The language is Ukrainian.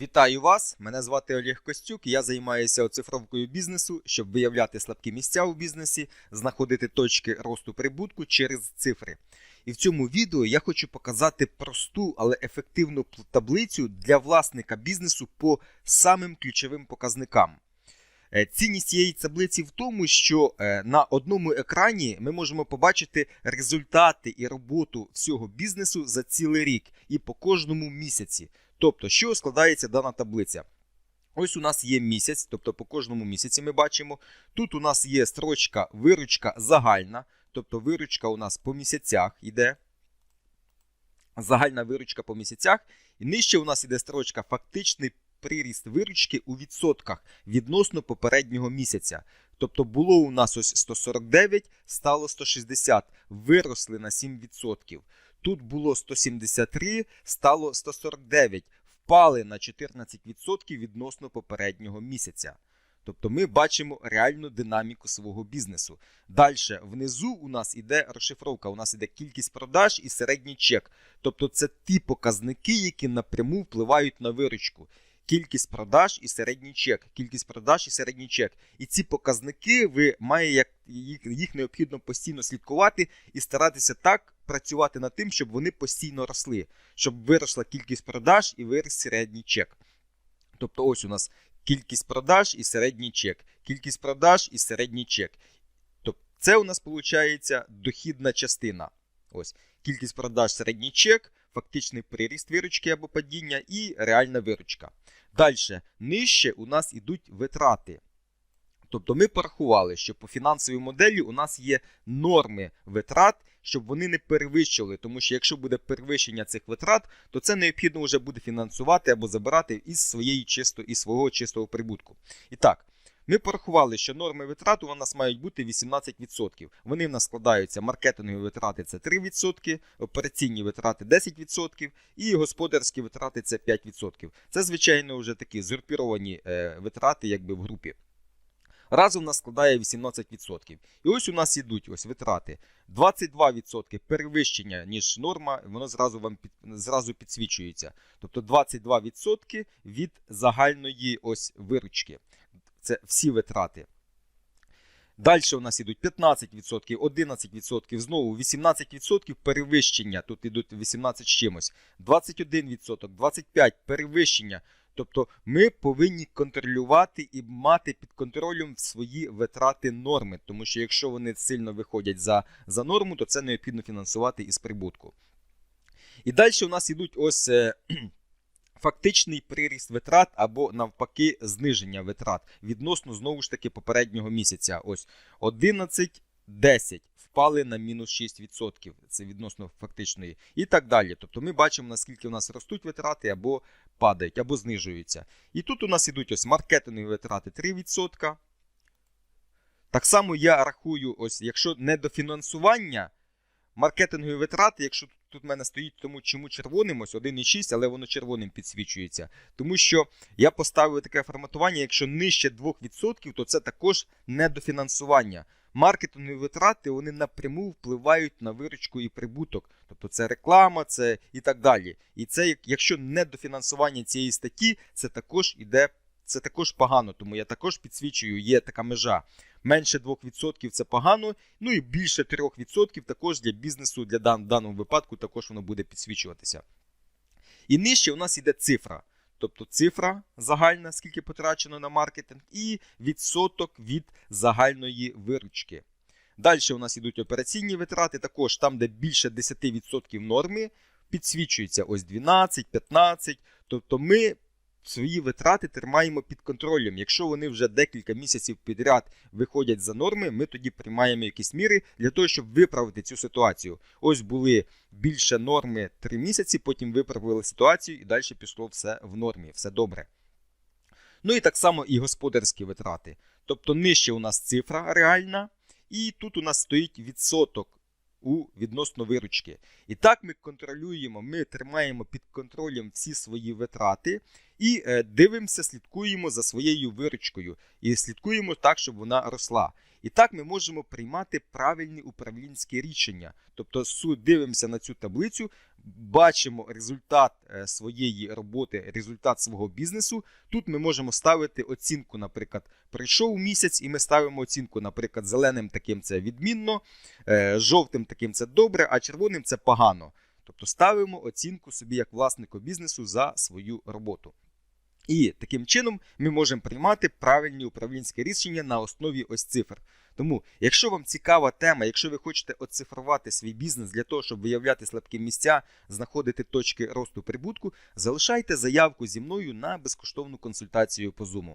Вітаю вас! Мене звати Олег Костюк. Я займаюся оцифровкою бізнесу, щоб виявляти слабкі місця у бізнесі, знаходити точки росту прибутку через цифри. І в цьому відео я хочу показати просту, але ефективну таблицю для власника бізнесу по самим ключовим показникам. Е, Цінність цієї таблиці в тому, що е, на одному екрані ми можемо побачити результати і роботу всього бізнесу за цілий рік і по кожному місяці. Тобто, що складається дана таблиця? Ось у нас є місяць, тобто по кожному місяці ми бачимо. Тут у нас є строчка виручка загальна, тобто виручка у нас по місяцях йде. Загальна виручка по місяцях. І нижче у нас йде строчка фактичний приріст виручки у відсотках відносно попереднього місяця. Тобто було у нас ось 149, стало 160, виросли на 7%. Тут було 173, стало 149, впали на 14% відносно попереднього місяця. Тобто ми бачимо реальну динаміку свого бізнесу. Далі, внизу у нас іде розшифровка, у нас іде кількість продаж і середній чек. Тобто це ті показники, які напряму впливають на виручку. Кількість продаж і середній чек. Кількість продаж і середній чек. І ці показники ви має як їх, їх необхідно постійно слідкувати і старатися так працювати над тим, щоб вони постійно росли, щоб виросла кількість продаж і виріс середній чек. Тобто, ось у нас кількість продаж і середній чек. Кількість продаж і середній чек. Тобто, це у нас виходить дохідна частина. Ось кількість продаж, середній чек, фактичний приріст виручки або падіння і реальна виручка. Далі, нижче у нас йдуть витрати. Тобто ми порахували, що по фінансовій моделі у нас є норми витрат, щоб вони не перевищили. Тому що якщо буде перевищення цих витрат, то це необхідно вже буде фінансувати або забирати із своєї чисто, із свого чистого прибутку. І так, ми порахували, що норми витрат у нас мають бути 18%. Вони в нас складаються маркетингові витрати це 3%, операційні витрати 10% і господарські витрати це 5%. Це, звичайно, вже такі згрупіровані е, витрати якби в групі. Разом нас складає 18%. І ось у нас ідуть ось витрати. 22% перевищення, ніж норма, воно зразу вам під, зразу підсвічується. Тобто 22% від загальної ось виручки. Це всі витрати. Далі у нас ідуть 15%, 11%, знову 18% перевищення. Тут ідуть 18 з чимось, 21%, 25% перевищення. Тобто ми повинні контролювати і мати під контролем свої витрати норми, тому що якщо вони сильно виходять за, за норму, то це необхідно фінансувати із прибутку. І далі у нас йдуть ось е, фактичний приріст витрат або навпаки зниження витрат відносно знову ж таки попереднього місяця. Ось 11, 10 впали на мінус 6%. Це відносно фактичної. І так далі. Тобто ми бачимо, наскільки у нас ростуть витрати або падають, або знижуються. І тут у нас ідуть ось маркетингові витрати 3%. Так само я рахую, ось, якщо недофінансування, маркетингові витрати, якщо тут в мене стоїть тому, чому червоним, ось 1,6, але воно червоним підсвічується. Тому що я поставив таке форматування, якщо нижче 2%, то це також недофінансування. Маркетингові витрати вони напряму впливають на виручку і прибуток. Тобто це реклама, це і так далі. І це, як- якщо недофінансування цієї статті, це також іде. Це також погано, тому я також підсвічую, є така межа. Менше 2% це погано, ну і більше 3% також для бізнесу, для дан, в даному випадку також воно буде підсвічуватися. І нижче у нас йде цифра. Тобто цифра загальна, скільки потрачено на маркетинг, і відсоток від загальної виручки. Далі у нас йдуть операційні витрати, також там, де більше 10% норми, підсвічується ось 12, 15. Тобто ми свої витрати тримаємо під контролем. Якщо вони вже декілька місяців підряд виходять за норми, ми тоді приймаємо якісь міри для того, щоб виправити цю ситуацію. Ось були більше норми 3 місяці, потім виправили ситуацію і далі пішло все в нормі, все добре. Ну і так само і господарські витрати. Тобто нижче у нас цифра реальна, і тут у нас стоїть відсоток у відносно виручки. І так ми контролюємо, ми тримаємо під контролем всі свої витрати і е, дивимося, слідкуємо за своєю виручкою і слідкуємо так, щоб вона росла. І так ми можемо приймати правильні управлінські рішення. Тобто дивимося на цю таблицю, бачимо результат е, своєї роботи, результат свого бізнесу. Тут ми можемо ставити оцінку, наприклад, пройшов місяць, і ми ставимо оцінку, наприклад, зеленим таким це відмінно, е, жовтим таким це добре, а червоним це погано. Тобто ставимо оцінку собі як власнику бізнесу за свою роботу. І таким чином ми можемо приймати правильні управлінські рішення на основі ось цифр. Тому, якщо вам цікава тема, якщо ви хочете оцифрувати свій бізнес для того, щоб виявляти слабкі місця, знаходити точки росту прибутку, залишайте заявку зі мною на безкоштовну консультацію по Zoom.